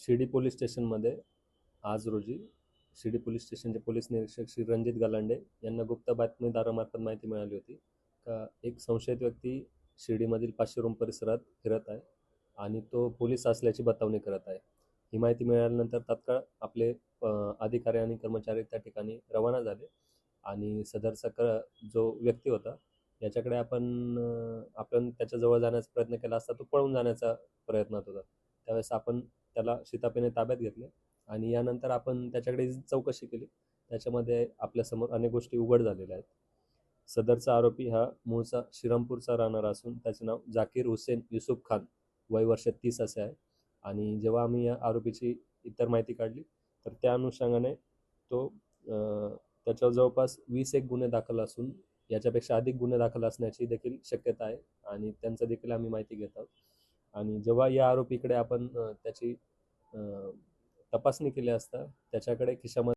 Shirdi police स्टेशनमध्ये आज रोजी शिर्डी पोलीस स्टेशनचे पोलीस निरीक्षक श्री रणजित गालांडे यांना गुप्त बातमीदारामार्फत माहिती मिळाली होती. का एक संशयित व्यक्ती शिर्डीमधील पाचशे रूम परिसरात फिरत आहे आणि तो पोलीस असल्याची बतावणी करत आहे. ही माहिती मिळाल्यानंतर तात्काळ आपले अधिकारी आणि कर्मचारी त्या ठिकाणी रवाना झाले आणि सदरचा क जो व्यक्ती होता याच्याकडे आपण आपण त्याच्याजवळ जाण्याचा प्रयत्न केला असता तो पळून जाण्याचा प्रयत्नात होता. त्यावेळेस आपण त्याला शितापेने ताब्यात घेतले आणि यानंतर आपण त्याच्याकडे चौकशी केली. त्याच्यामध्ये आपल्यासमोर अनेक गोष्टी उघड झालेल्या आहेत. सदरचा आरोपी हा मूळचा श्रीरामपूरचा राहणारा असून त्याचे नाव जाकीर हुसेन युसुफ खान. वय वर्ष तीस असे आहे. आणि जेव्हा आम्ही या आरोपीची इतर माहिती काढली तर त्या अनुषंगाने तो त्याच्यावर जवळपास वीस एक गुन्हे दाखल असून याच्यापेक्षा अधिक गुन्हे दाखल असण्याची देखील शक्यता आहे आणि त्यांचं देखील आम्ही माहिती घेत आहोत. आणि जेव्हा या आरोपीकडे आपण त्याची तपासणी केली असता त्याच्याकडे खिशामध्ये